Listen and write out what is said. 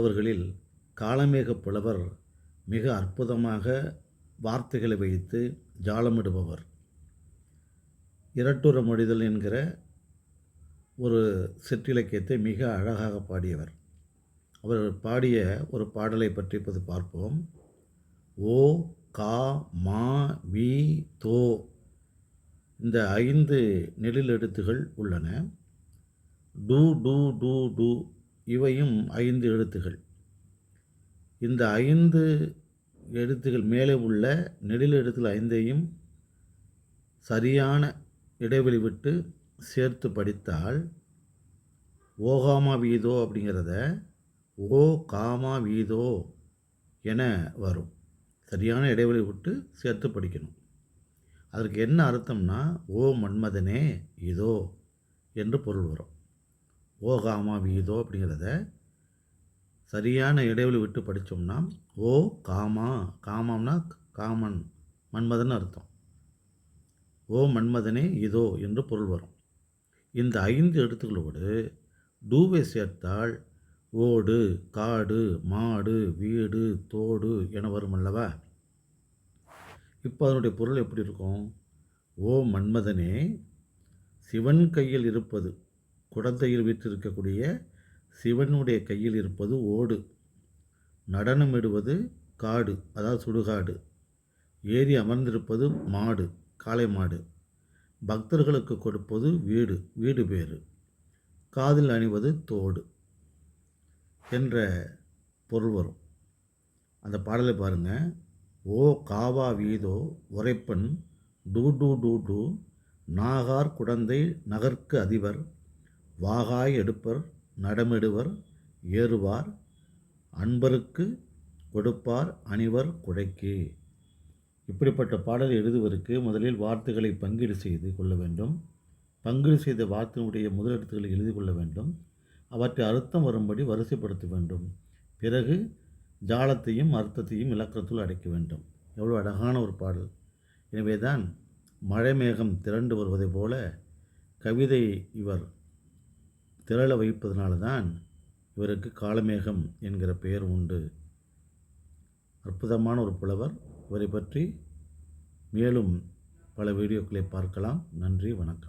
அவர்களில் காலமேக புலவர் மிக அற்புதமாக வார்த்தைகளை வைத்து ஜாலமிடுபவர். இரட்டுற மொழிதல் என்கிற ஒரு சிற்றிலக்கியத்தை மிக அழகாக பாடியவர். அவர் பாடிய ஒரு பாடலை பற்றி இப்போது பார்ப்போம். ஓ கா மா வி தோ இந்த ஐந்து நெடில் எழுத்துகள் உள்ளன. டு டு டு டு இவையும் ஐந்து எழுத்துகள். இந்த ஐந்து எழுத்துகள் மேலே உள்ள நெடில் எழுத்துகள் ஐந்தையும் சரியான இடைவெளி விட்டு சேர்த்து படித்தால் ஓகாமா வீதோ அப்படிங்கிறத ஓ காமா வீதோ என வரும். சரியான இடைவெளி விட்டு சேர்த்து படிக்கணும். அதற்கு என்ன அர்த்தம்னா ஓ மன்மதனே இதோ என்று பொருள் வரும். ஓ காமா வீதோ அப்படிங்கிறத சரியான இடைவெளி விட்டு படித்தோம்னா ஓ காமா காமம்னா காமன் மன்மதன் அர்த்தம். ஓ மன்மதனே இதோ என்று பொருள் வரும். இந்த ஐந்து எழுத்துக்களோடு டூவை சேர்த்தால் ஓடு காடு மாடு வீடு தோடு என வரும் அல்லவா? இப்போ அதனுடைய பொருள் எப்படி இருக்கும்? ஓ மன்மதனே சிவன் கையில் இருப்பது. குழந்தையில் வீற்றிருக்கக்கூடிய சிவனுடைய கையில் இருப்பது ஓடு. நடனமிடுவது காடு அதாவது சுடுகாடு. ஏறி அமர்ந்திருப்பது மாடு காளை மாடு. பக்தர்களுக்கு கொடுப்பது வீடு வீடு பேறு. காதில் அணிவது தோடு என்ற பொருள் வரும். அந்த பாடலை பாருங்கள் ஓ காவா வீதோ உரைப்பன் டூ டூ டூ டூ நாகார் குடந்தை நகர்க்கு அதிபர் வாகாய் எடுப்பர் நடமிடுவர் ஏறுவார் அன்பருக்கு கொடுப்பார் அணிவர் குடைக்கு. இப்படிப்பட்ட பாடல் எழுதுவதற்கு முதலில் வார்த்தைகளை பங்கீடு செய்து கொள்ள வேண்டும். பங்கீடு செய்த வார்த்தையினுடைய முதலெழுத்துக்களை எழுதி கொள்ள வேண்டும். அவற்றை அர்த்தம் வரும்படி வரிசைப்படுத்த வேண்டும். பிறகு ஜாலத்தையும் அர்த்தத்தையும் இலக்கணத்தில் அடைக்க வேண்டும். எவ்வளோ அழகான ஒரு பாடல். எனவே தான் மழை மேகம் திரண்டு வருவதைப் போல கவிதை இவர் திரள வைப்பதனால தான் இவருக்கு காலமேகம் என்கிற பெயர் உண்டு. அற்புதமான ஒரு புலவர். இவரை பற்றி மேலும் பல வீடியோக்களை பார்க்கலாம். நன்றி வணக்கம்.